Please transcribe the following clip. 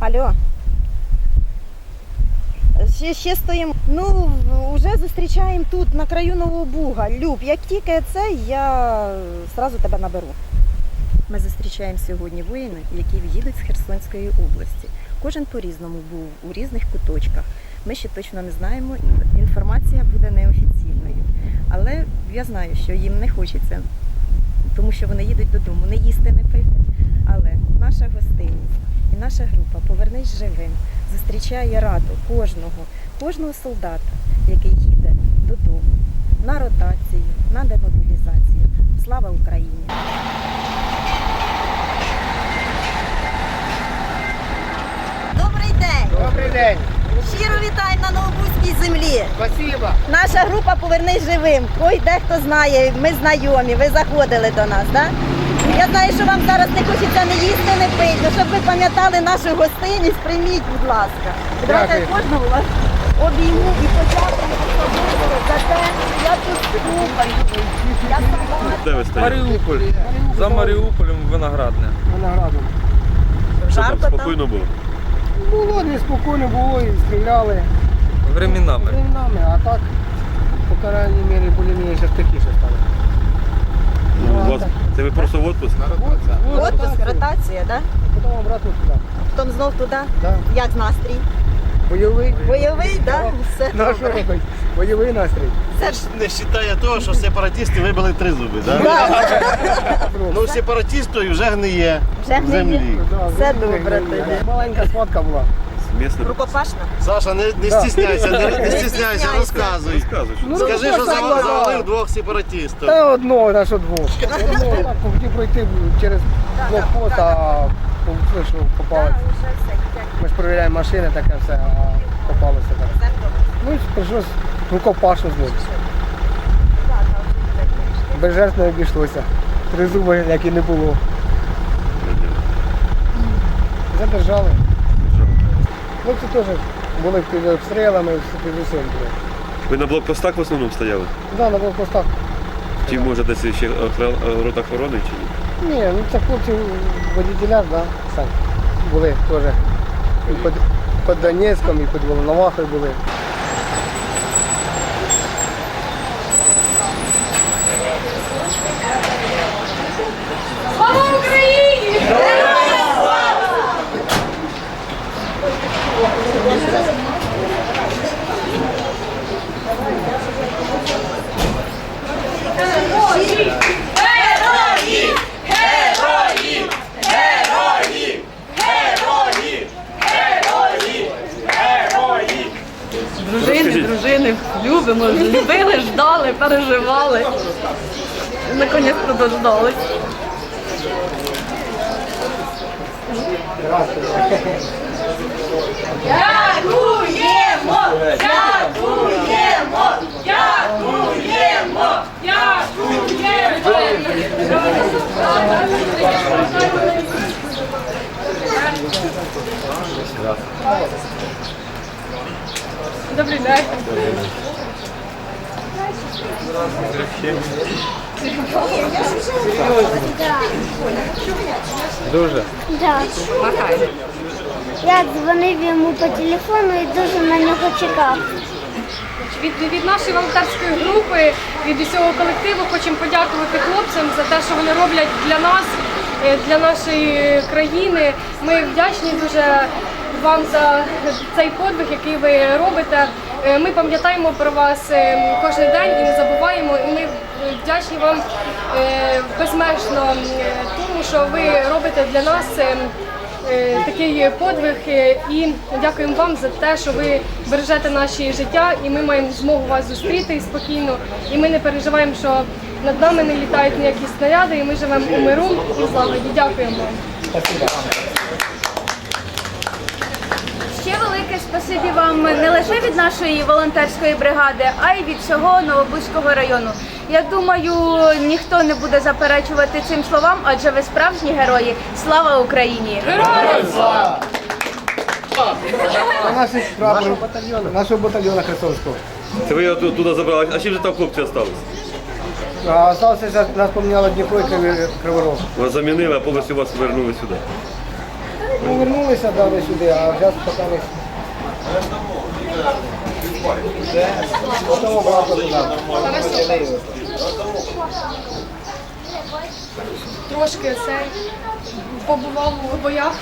Алло. Ще, ще стоїмо. Ну, вже зустрічаємо тут, на краю Нового Буга. Люб, як тільки це, я зразу тебе наберу. Ми зустрічаємо сьогодні воїни, які в'їдуть з Херсонської області. Кожен по-різному був у різних куточках. Ми ще точно не знаємо, інформація буде неофіційною. Але я знаю, що їм не хочеться, тому що вони їдуть додому, не їсти, не пити. Але наша гостинність і наша група Повернись живим зустрічає раду кожного, кожного солдата, який їде додому на ротацію, на демобілізацію. Слава Україні! Добрий день! Добрий день. Щиро вітаємо на Новобузькій землі. Спасибо. Наша група Повернись живим. Ой, дехто знає, ми знайомі, ви заходили до нас, так? Я знаю, що вам зараз не хочеться не їсти, не пити. Щоб ви пам'ятали нашу гостинність, прийміть, будь ласка. Давайте кожного вас обійму і подякую особисто за те, що я тут слухаю. Я сама Де ви стоїте? Маріуполь. За Маріуполем виноградне. Виноградом. Що там жарко там. спокійно було? Було неспокійно, було і стріляли Временами. временами, а так, по крайній мірі, більш-менш тихіше стало. Ну, у вас, це ви просто в отпуск? Отпуск, ротація, так? Потім обратно туди. Потім знов туди. Да. Як настрій? Бойовий. Бойовий, так? Все Ну, робити? Бойовий настрій. Це ж Не вважає того, що сепаратисти вибили три зуби, да? Ну, сепаратистою вже гниє Вже в землі. Все добре Маленька схватка була. Місне? рукопашна. Саша, не, не Да. стісняйся, не, не стісняйся. розказуй. Розказуй. що Ну, Скажи, що зав- так, завалив двох сепаратистів. Та одного, на що двох. Одного хотів пройти через блокпост, а ну, що попали. Ми ж перевіряємо машини, таке все, а попалося так. Ну, і прийшлось рукопашну з ним. Без жертв не обійшлося. Три зуби, як і не було. Задержали. Хлопці теж були під обстрілами, під усім були. Ви на блокпостах в основному стояли? Да, на блокпостах. Чи може десь ще охра- рот охорони чи ні? Ні, ну це хлопці водителя, да, сам. Були теж. І під, під Донецьком, і під Волновахою були. Слава Україні! Герої! Герої! Герої! Герої! Герої! Герої! Герої! Дружини, дружини, любимо, любили, ждали, переживали. Наконець-то дождались. Дякуємо! Дякуємо! Дякуємо! Дякуємо! Добрий день. Дуже. Так. Я дзвонив йому по телефону і дуже на нього чекав. Від, від нашої волонтерської групи, від усього колективу хочемо подякувати хлопцям за те, що вони роблять для нас, е, для нашої країни. Ми вдячні дуже вам за цей подвиг, який ви робите. Е, Ми пам'ятаємо про вас е, кожен день і не забуваємо. І ми вдячні вам безмежно тому, що ви робите для нас. Е, такий подвиг е, і дякуємо вам за те, що ви бережете наші життя, і ми маємо змогу вас зустріти спокійно. І ми не переживаємо, що над нами не літають ніякі снаряди, і ми живемо у миру і злагоді. Дякуємо вам. Ще велике спасибі вам не лише від нашої волонтерської бригади, а й від всього Новобузького району. Я думаю, ніхто не буде заперечувати цим словам, адже ви справжні герої. Слава Україні! А наші прапори батальйону. Нашого батальйону Херсонського. Це ви його ту- туди забрали. А чим же там хлопці залишились? А зараз нас поміняло Дніпро і Кривий- Кривий Рог. Вас замінили, а повністю вас повернули сюди. Повернулися, дали сюди, а зараз поки не... Обратно туди. Трошки цей побував у боях.